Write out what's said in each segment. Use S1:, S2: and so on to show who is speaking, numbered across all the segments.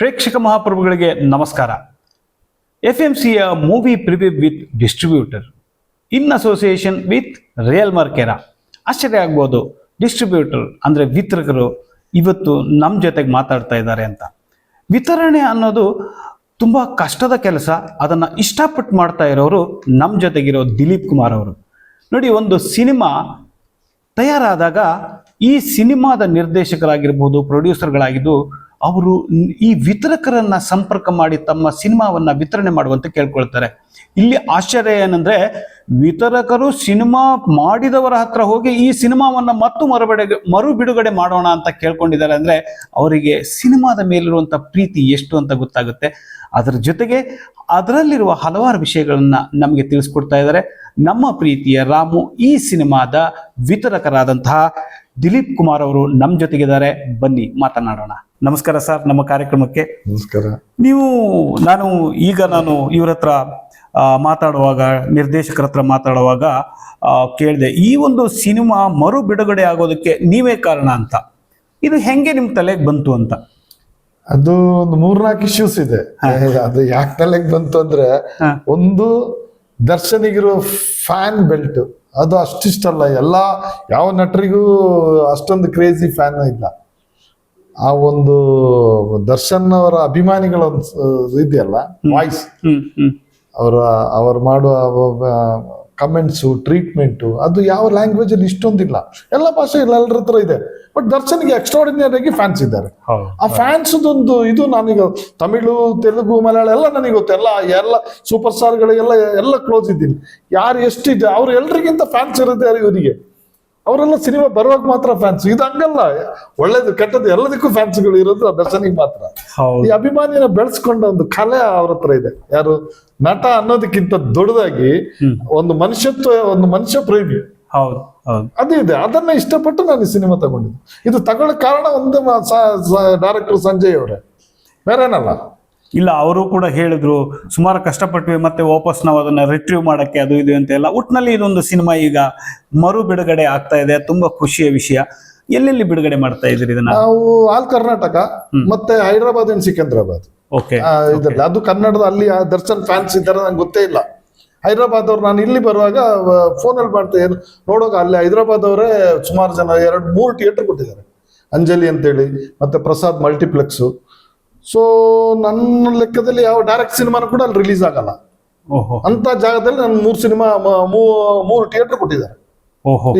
S1: ಪ್ರೇಕ್ಷಕ ಮಹಾಪ್ರಭುಗಳಿಗೆ ನಮಸ್ಕಾರ. ಎಫ್ ಎಂ ಸಿಯ movie preview with distributor, in association with real ಮಾರ್ಕೆರಾ. ಆಶ್ಚರ್ಯ ಆಗ್ಬೋದು, ಡಿಸ್ಟ್ರಿಬ್ಯೂಟರ್ ಅಂದರೆ ವಿತರಕರು ಇವತ್ತು ನಮ್ಮ ಜೊತೆಗೆ ಮಾತಾಡ್ತಾ ಇದ್ದಾರೆ ಅಂತ. ವಿತರಣೆ ಅನ್ನೋದು ತುಂಬ ಕಷ್ಟದ ಕೆಲಸ, ಅದನ್ನು ಇಷ್ಟಪಟ್ಟು ಮಾಡ್ತಾ ಇರೋರು ನಮ್ಮ ಜೊತೆಗಿರೋ ದಿಲೀಪ್ ಕುಮಾರ್ ಅವರು. ನೋಡಿ, ಒಂದು ಸಿನಿಮಾ ತಯಾರಾದಾಗ ಈ ಸಿನಿಮಾದ ನಿರ್ದೇಶಕರಾಗಿರ್ಬೋದು, ಪ್ರೊಡ್ಯೂಸರ್ಗಳಾಗಿದ್ದು ಅವರು ಈ ವಿತರಕರನ್ನ ಸಂಪರ್ಕ ಮಾಡಿ ತಮ್ಮ ಸಿನಿಮಾವನ್ನ ವಿತರಣೆ ಮಾಡುವಂತೆ ಕೇಳ್ಕೊಳ್ತಾರೆ. ಇಲ್ಲಿ ಆಶ್ಚರ್ಯ ಏನಂದ್ರೆ, ವಿತರಕರು ಸಿನಿಮಾ ಮಾಡಿದವರ ಹತ್ರ ಹೋಗಿ ಈ ಸಿನಿಮಾವನ್ನ ಮತ್ತು ಮರುಬಿಡುಗಡೆ ಮರು ಬಿಡುಗಡೆ ಮಾಡೋಣ ಅಂತ ಕೇಳ್ಕೊಂಡಿದ್ದಾರೆ ಅಂದ್ರೆ, ಅವರಿಗೆ ಸಿನಿಮಾದ ಮೇಲಿರುವಂತ ಪ್ರೀತಿ ಎಷ್ಟು ಅಂತ ಗೊತ್ತಾಗುತ್ತೆ. ಅದರ ಜೊತೆಗೆ ಅದರಲ್ಲಿರುವ ಹಲವಾರು ವಿಷಯಗಳನ್ನ ನಮಗೆ ತಿಳಿಸ್ಕೊಡ್ತಾ ಇದ್ದಾರೆ. ನಮ್ಮ ಪ್ರೀತಿಯ ರಾಮು ಈ ಸಿನಿಮಾದ ವಿತರಕರಾದಂತಹ ದಿಲೀಪ್ ಕುಮಾರ್ ಅವರು ನಮ್ಮ ಜೊತೆಗಿದ್ದಾರೆ. ಬನ್ನಿ ಮಾತನಾಡೋಣ. ನಮಸ್ಕಾರ ಸರ್ ನಮ್ಮ ಕಾರ್ಯಕ್ರಮಕ್ಕೆ.
S2: ನಮಸ್ಕಾರ.
S1: ನೀವು ನಾನು ಈಗ ನಾನು ಇವ್ರ ಹತ್ರ ಮಾತಾಡುವಾಗ ನಿರ್ದೇಶಕರ ಹತ್ರ ಮಾತಾಡುವಾಗ ಕೇಳಿದೆ ಈ ಒಂದು ಸಿನಿಮಾ ಮರು ಬಿಡುಗಡೆ ಆಗೋದಕ್ಕೆ ನೀವೇ ಕಾರಣ ಅಂತ. ಇದು ಹೆಂಗೆ ನಿಮ್ ತಲೆಗೆ ಬಂತು ಅಂತ?
S2: ಅದು ಒಂದು ಮೂರ್ನಾಲ್ಕು ಇಶ್ಯೂಸ್ ಇದೆ. ಅದು ಯಾಕೆ ತಲೆಗೆ ಬಂತು ಅಂದ್ರೆ ಒಂದು ದರ್ಶನಿಗಿರೋ ಫ್ಯಾನ್ ಬೆಲ್ಟ್ ಅದು ಅಷ್ಟಿಷ್ಟಲ್ಲ. ಎಲ್ಲ ಯಾವ ನಟರಿಗೂ ಅಷ್ಟೊಂದು ಕ್ರೇಜಿ ಫ್ಯಾನ್ ಇಲ್ಲ. ಆ ಒಂದು ದರ್ಶನ್ ಅವರ ಅಭಿಮಾನಿಗಳ ಒಂದು ಇದೆಯಲ್ಲ ವಾಯ್ಸ್ ಅವರ ಅವ್ರು ಮಾಡುವ ಕಮೆಂಟ್ಸು ಟ್ರೀಟ್ಮೆಂಟು ಅದು ಯಾವ ಲ್ಯಾಂಗ್ವೇಜ್ ಅಲ್ಲಿ ಇಷ್ಟೊಂದಿಲ್ಲ. ಎಲ್ಲ ಭಾಷೆ ಎಲ್ಲರ ಹತ್ರ ಇದೆ. ಬಟ್ ದರ್ಶನ್ಗೆ ಎಕ್ಸ್ಟ್ರಾಡಿನರಿ ಆಗಿ ಫ್ಯಾನ್ಸ್ ಇದ್ದಾರೆ. ಆ ಫ್ಯಾನ್ಸ್ ಒಂದು ಇದು ನನಗೆ ತಮಿಳು ತೆಲುಗು ಮಲಯಾಳ ಎಲ್ಲ ನನಗೆ ಗೊತ್ತು. ಎಲ್ಲ ಎಲ್ಲ ಸೂಪರ್ ಸ್ಟಾರ್ಗಳಿಗೆಲ್ಲ ಎಲ್ಲ ಕ್ಲೋಸ್ ಇದ್ದೀನಿ. ಯಾರು ಎಷ್ಟಿದೆ ಅವ್ರು ಎಲ್ರಿಗಿಂತ ಫ್ಯಾನ್ಸ್ ಇರುತ್ತೆ ಇವರಿಗೆ? ಅವರೆಲ್ಲ ಸಿನಿಮಾ ಬರುವಾಗ ಮಾತ್ರ ಫ್ಯಾನ್ಸ್ ಇದು ಹಂಗಲ್ಲ. ಒಳ್ಳೇದು ಕೆಟ್ಟದ್ದು ಎಲ್ಲದಕ್ಕೂ ಫ್ಯಾನ್ಸ್ಗಳು ಇರೋದು ದರ್ಶನಿಗೆ ಮಾತ್ರ. ಈ ಅಭಿಮಾನಿನ ಬೆಳೆಸ್ಕೊಂಡ ಒಂದು ಕಲೆ ಅವ್ರ ಹತ್ರ ಇದೆ. ಯಾರು? ನಟ ಅನ್ನೋದಕ್ಕಿಂತ ದೊಡ್ಡದಾಗಿ ಒಂದು ಮನುಷ್ಯತ್ವ ಒಂದು ಮನುಷ್ಯ ಪ್ರೇಮಿ.
S1: ಹೌದು
S2: ಅದು ಇದೆ. ಅದನ್ನ ಇಷ್ಟಪಟ್ಟು ನಾನು ಈ ಸಿನಿಮಾ ತಗೊಂಡಿದ್ದೆ. ಇದು ತಗೊಳ್ಳೋ ಕಾರಣ ಒಂದು ಡೈರೆಕ್ಟರ್ ಸಂಜಯ್ ಅವರೇ. ಬೇರೇನಲ್ಲ.
S1: ಇಲ್ಲ ಅವರು ಕೂಡ ಹೇಳಿದ್ರು ಸುಮಾರು ಕಷ್ಟಪಟ್ವಿ ಮತ್ತೆ ವಾಪಸ್ ನಾವು ಅದನ್ನ ರಿಟ್ರೀವ್ ಮಾಡಕ್ಕೆ ಅದು ಇದು ಅಂತ ಎಲ್ಲ. ಒಟ್ನಲ್ಲಿ ಇದೊಂದು ಸಿನಿಮಾ ಈಗ ಮರು ಬಿಡುಗಡೆ ಆಗ್ತಾ ಇದೆ ತುಂಬಾ ಖುಷಿಯ ವಿಷಯ. ಎಲ್ಲೆಲ್ಲಿ ಬಿಡುಗಡೆ ಮಾಡ್ತಾ ಇದ್ರಿ ಇದನ್ನ?
S2: ನಾವು ಆಲ್ ಕರ್ನಾಟಕ ಮತ್ತೆ ಹೈದರಾಬಾದ್ ಅಂಡ್ ಸಿಕಂದ್ರಾಬಾದ್.
S1: ಓಕೆ.
S2: ಇದ್ರಲ್ಲಿ. ಅದು ಕನ್ನಡದ ಅಲ್ಲಿ ಆ ದರ್ಶನ್ ಫ್ಯಾನ್ಸ್ ಇದ್ದಾರೆ ನಂಗೆ ಗೊತ್ತೇ ಇಲ್ಲ. ಹೈದರಾಬಾದ್ ಅವ್ರು ನಾನು ಇಲ್ಲಿ ಬರುವಾಗ ಫೋನಲ್ಲಿ ಮಾಡ್ತಾ ಏನು ನೋಡೋಕ ಅಲ್ಲಿ ಹೈದರಾಬಾದ್ ಅವರೇ ಸುಮಾರು ಜನ ಎರಡು ಮೂರು ಥಿಯೇಟರ್ ಕೊಟ್ಟಿದ್ದಾರೆ. ಅಂಜಲಿ ಅಂತೇಳಿ ಮತ್ತೆ ಪ್ರಸಾದ್ ಮಲ್ಟಿಪ್ಲೆಕ್ಸು ಸೊ ನನ್ನ ಲೆಕ್ಕದಲ್ಲಿ ಯಾವ ಡೈರೆಕ್ಟ್ ಸಿನಿಮಾನು ಕೂಡ ಅಲ್ಲಿ ರಿಲೀಸ್ ಆಗಲ್ಲ. ಅಂತ ಜಾಗದಲ್ಲಿ ನಾನು ಮೂರು ಸಿನಿಮಾ ಮೂರು ಥಿಯೇಟರ್ ಕೊಟ್ಟಿದ್ದಾರೆ.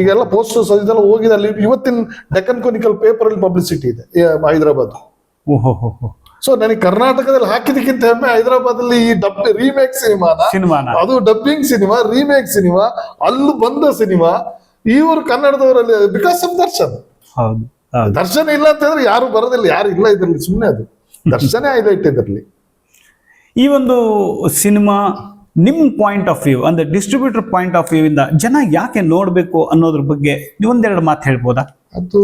S2: ಈಗೆಲ್ಲ ಪೋಸ್ಟರ್ ಇದೆಲ್ಲ ಹೋಗಿದೆ. ಅಲ್ಲಿ ಇವತ್ತಿನ ಡೆಕನ್ ಕೊನಿಕಲ್ ಪೇಪರ್ ಅಲ್ಲಿ ಪಬ್ಲಿಸಿಟಿ ಇದೆ ಹೈದರಾಬಾದ್. ಸೊ ನನಗೆ ಕರ್ನಾಟಕದಲ್ಲಿ ಹಾಕಿದಕ್ಕಿಂತ ಹೆಮ್ಮೆ ಹೈದರಾಬಾದ್ ಅಲ್ಲಿ ಈ ಡಬ್ ರೀಮೇಕ್
S1: ಸಿನಿಮಾ
S2: ಅದು ಡಬ್ಬಿಂಗ್ ಸಿನಿಮಾ ರೀಮೇಕ್ ಸಿನಿಮಾ ಅಲ್ಲೂ ಬಂದ ಸಿನಿಮಾ ಇವರು ಕನ್ನಡದವರಲ್ಲಿ ಬಿಕಾಸ್ ಆಫ್ ದರ್ಶನ್. ದರ್ಶನ್ ಇಲ್ಲ ಅಂತಂದ್ರೆ ಯಾರು ಬರೋದಿಲ್ಲ ಯಾರು ಇಲ್ಲ ಇದ್ರಲ್ಲಿ ಸುಮ್ಮನೆ ಅದು. ದರ್ಶನೇ ಹೈಲೈಟ್ ಇದರಲ್ಲಿ
S1: ಈ ಒಂದು ಸಿನಿಮಾ ನಿಮ್ಮ ಪಾಯಿಂಟ್ ಆಫ್ ವ್ಯೂ ಅಂದ್ರೆ ಡಿಸ್ಟ್ರಿಬ್ಯೂಟರ್ ಪಾಯಿಂಟ್ ಆಫ್ ವ್ಯೂ ಇಂದ ಜನ ಯಾಕೆ ನೋಡ್ಬೇಕು ಅನ್ನೋದ್ರ ಬಗ್ಗೆ ಒಂದೆರಡು ಮಾತು ಹೇಳ್ಬೋದಾ?
S2: ಅದು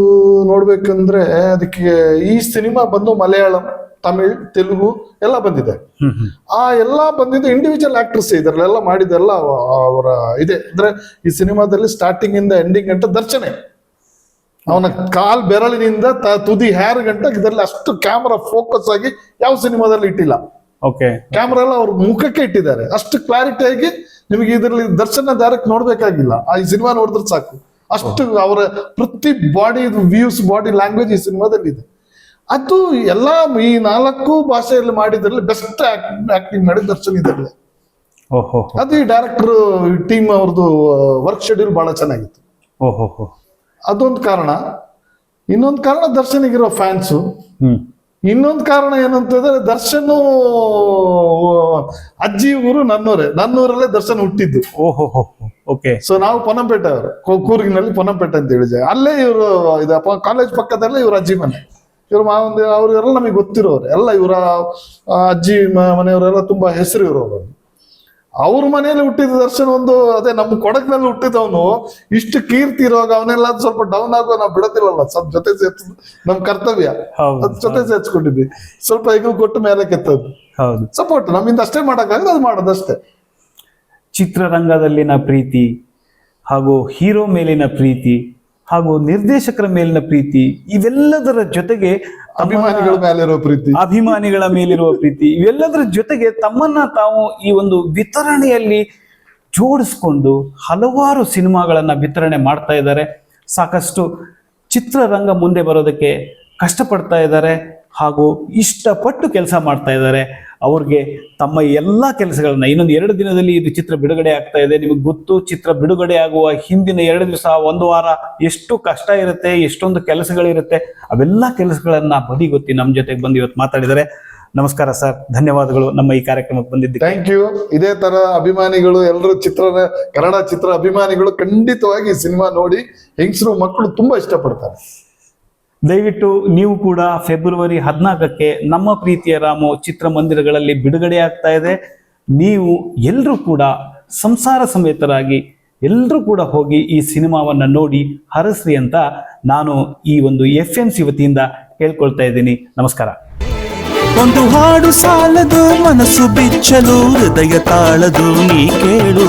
S2: ನೋಡ್ಬೇಕಂದ್ರೆ ಅದಕ್ಕೆ ಈ ಸಿನಿಮಾ ಬಂದು ಮಲಯಾಳಂ ತಮಿಳ್ ತೆಲುಗು ಎಲ್ಲ ಬಂದಿದೆ. ಆ ಎಲ್ಲ ಬಂದಿದ್ದು ಇಂಡಿವಿಜುವಲ್ ಆಕ್ಟರ್ಸ್ ಇದರಲ್ಲೆಲ್ಲ ಮಾಡಿದೆಲ್ಲ ಅವರ ಇದೆ. ಅಂದ್ರೆ ಈ ಸಿನಿಮಾದಲ್ಲಿ ಸ್ಟಾರ್ಟಿಂಗ್ ಇಂದ ಎಂಡಿಂಗ್ ಅಂತ ದರ್ಶನೆ ಅವನ ಕಾಲ್ ಬೆರಳಿನಿಂದ ತುದಿ ಹ್ಯಾರ್ ಗಂಟ ಇದರಲ್ಲಿ ಅಷ್ಟು ಕ್ಯಾಮರಾ ಫೋಕಸ್ ಆಗಿ ಯಾವ ಸಿನಿಮಾದಲ್ಲಿ ಇಟ್ಟಿಲ್ಲ.
S1: ಓಕೆ
S2: ಕ್ಯಾಮ್ರಾ ಎಲ್ಲ ಅವ್ರ ಮುಖಕ್ಕೆ ಇಟ್ಟಿದ್ದಾರೆ. ಅಷ್ಟು ಕ್ಲಾರಿಟಿ ಆಗಿ ನಿಮಗೆ ಇದರಲ್ಲಿ ದರ್ಶನ ಡೈರೆಕ್ಟ್ ನೋಡ್ಬೇಕಾಗಿಲ್ಲ. ಆ ಈ ಸಿನಿಮಾ ನೋಡಿದ್ರೆ ಸಾಕು. ಅಷ್ಟು ಅವರ ಪ್ರತಿ ಬಾಡಿ ವ್ಯೂಸ್ ಬಾಡಿ ಲ್ಯಾಂಗ್ವೇಜ್ ಈ ಸಿನಿಮಾದಲ್ಲಿ ಇದೆ ಅದು ಎಲ್ಲ ಈ ನಾಲ್ಕು ಭಾಷೆಯಲ್ಲಿ ಮಾಡಿದ್ರಲ್ಲಿ ಬೆಸ್ಟ್ ಆಕ್ಟಿಂಗ್ ಮಾಡಿ ದರ್ಶನ್ ಇದರಲ್ಲಿ.
S1: ಓಹೋ
S2: ಅದು ಈ ಡೈರೆಕ್ಟರ್ ಟೀಮ್ ಅವ್ರದ್ದು ವರ್ಕ್ ಶೆಡ್ಯೂಲ್ ಬಹಳ ಚೆನ್ನಾಗಿತ್ತು.
S1: ಓಹೋ.
S2: ಅದೊಂದು ಕಾರಣ. ಇನ್ನೊಂದು ಕಾರಣ ದರ್ಶನಿಗಿರೋ ಫ್ಯಾನ್ಸು ಇನ್ನೊಂದು ಕಾರಣ ಏನಂತಂದ್ರೆ ದರ್ಶನ್ ಅಜ್ಜಿ ಊರು ನನ್ನೂರೇ. ನನ್ನೂರಲ್ಲೇ ದರ್ಶನ್ ಹುಟ್ಟಿದ್ದು.
S1: ಓಹೋ ಓಕೆ.
S2: ಸೊ ನಾವು ಪೊನ್ನಂಪೇಟೆ ಅವರು. ಕೂರ್ಗಿನಲ್ಲಿ ಪೊನ್ನಂಪೇಟೆ ಅಂತ ಹೇಳಿದ್ದೆ. ಅಲ್ಲೇ ಇವರು ಇದು ಕಾಲೇಜ್ ಪಕ್ಕದಲ್ಲೇ ಇವ್ರ ಅಜ್ಜಿ ಮನೆ. ಇವ್ರ ಮಾವಂದಿ ಎಲ್ಲ ನಮಗೆ ಗೊತ್ತಿರೋರು. ಎಲ್ಲ ಇವರ ಅಜ್ಜಿ ಮನೆಯವರೆಲ್ಲ ತುಂಬಾ ಹೆಸರು ಇರೋರು. ಅವ್ರ ಮನೆಯಲ್ಲಿ ಹುಟ್ಟಿದ ದರ್ಶನ್ ಒಂದು ಅದೇ ನಮ್ಮ ಕೊಡಕ್ನಲ್ಲಿ ಹುಟ್ಟಿದವನು ಇಷ್ಟು ಕೀರ್ತಿ ಇರುವಾಗ ಅವನೆಲ್ಲ ಸ್ವಲ್ಪ ಡೌನ್ ಆಗೋ ನಾವು ಬಿಡೋದಿಲ್ಲಲ್ಲ. ಸ್ವಲ್ಪ ಜೊತೆ ಸೇರ್ಸ್ ನಮ್ ಕರ್ತವ್ಯ. ಅದ್ ಜೊತೆ ಸೇರ್ಸ್ಕೊಂಡಿದ್ವಿ. ಸ್ವಲ್ಪ ಈಗ ಕೊಟ್ಟು ಮೇಲೆ ಕೆತ್ತದ್ದು
S1: ಹೌದು.
S2: ಸಪೋರ್ಟ್ ನಮ್ಮಿಂದ ಅಷ್ಟೇ ಮಾಡೋಕ್ಕಾಗಲ್ಲ ಅದು ಮಾಡೋದಷ್ಟೇ.
S1: ಚಿತ್ರರಂಗದಲ್ಲಿನ ಪ್ರೀತಿ ಹಾಗೂ ಹೀರೋ ಮೇಲಿನ ಪ್ರೀತಿ ಹಾಗೂ ನಿರ್ದೇಶಕರ ಮೇಲಿನ ಪ್ರೀತಿ ಇವೆಲ್ಲದರ ಜೊತೆಗೆ
S2: ಅಭಿಮಾನಿಗಳ ಮೇಲಿರುವ ಪ್ರೀತಿ.
S1: ಅಭಿಮಾನಿಗಳ ಮೇಲಿರುವ ಪ್ರೀತಿ ಇವೆಲ್ಲದರ ಜೊತೆಗೆ ತಮ್ಮನ್ನ ತಾವು ಈ ಒಂದು ವಿತರಣೆಯಲ್ಲಿ ಜೋಡಿಸ್ಕೊಂಡು ಹಲವಾರು ಸಿನಿಮಾಗಳನ್ನ ವಿತರಣೆ ಮಾಡ್ತಾ ಇದ್ದಾರೆ. ಸಾಕಷ್ಟು ಚಿತ್ರರಂಗ ಮುಂದೆ ಬರೋದಕ್ಕೆ ಕಷ್ಟಪಡ್ತಾ ಇದ್ದಾರೆ. ಹಾಗೂ ಇಷ್ಟಪಟ್ಟು ಕೆಲಸ ಮಾಡ್ತಾ ಇದ್ದಾರೆ. ಅವ್ರಿಗೆ ತಮ್ಮ ಎಲ್ಲ ಕೆಲಸಗಳನ್ನ ಇನ್ನೊಂದು ಎರಡು ದಿನದಲ್ಲಿ ಇದು ಚಿತ್ರ ಬಿಡುಗಡೆ ಆಗ್ತಾ ಇದೆ. ನಿಮಗೆ ಗೊತ್ತು, ಚಿತ್ರ ಬಿಡುಗಡೆ ಆಗುವ ಹಿಂದಿನ ಎರಡು ದಿವಸ, ಒಂದು ವಾರ ಎಷ್ಟು ಕಷ್ಟ ಇರುತ್ತೆ, ಎಷ್ಟೊಂದು ಕೆಲಸಗಳಿರುತ್ತೆ, ಅವೆಲ್ಲ ಕೆಲಸಗಳನ್ನ ಬದಿಗೊತ್ತಿ ನಮ್ಮ ಜೊತೆಗೆ ಬಂದು ಇವತ್ತು ಮಾತಾಡಿದರೆ ನಮಸ್ಕಾರ ಸರ್, ಧನ್ಯವಾದಗಳು. ನಮ್ಮ ಈ ಕಾರ್ಯಕ್ರಮಕ್ಕೆ ಬಂದಿದ್ದೆ
S2: ಥ್ಯಾಂಕ್ ಯು ಇದೇ ತರ ಅಭಿಮಾನಿಗಳು, ಎಲ್ಲರೂ ಚಿತ್ರ, ಕನ್ನಡ ಚಿತ್ರ ಅಭಿಮಾನಿಗಳು ಖಂಡಿತವಾಗಿ ಸಿನಿಮಾ ನೋಡಿ ಹೆಂಗಸರು, ಮಕ್ಕಳು ತುಂಬಾ ಇಷ್ಟಪಡ್ತಾರೆ.
S1: ದಯವಿಟ್ಟು ನೀವು ಕೂಡ ಫೆಬ್ರವರಿ ಹದಿನಾಲ್ಕಕ್ಕೆ ನಮ್ಮ ಪ್ರೀತಿಯ ರಾಮು ಚಿತ್ರಮಂದಿರಗಳಲ್ಲಿ ಬಿಡುಗಡೆ ಆಗ್ತಾ ಇದೆ. ನೀವು ಎಲ್ಲರೂ ಕೂಡ ಸಂಸಾರ ಸಮೇತರಾಗಿ ಎಲ್ಲರೂ ಕೂಡ ಹೋಗಿ ಈ ಸಿನಿಮಾವನ್ನು ನೋಡಿ ಹರಸ್ರಿ ಅಂತ ನಾನು ಈ ಒಂದು ಎಫ್ ಎಂ ಸಿ ವತಿಯಿಂದ ಕೇಳ್ಕೊಳ್ತಾ ಇದ್ದೀನಿ. ನಮಸ್ಕಾರ.
S3: ಒಂದು ಹಾಡು ಸಾಲದು, ಮನಸ್ಸು ಬಿಚ್ಚಲು, ಹೃದಯ ತಾಳದು, ನೀ ಕೇಳು.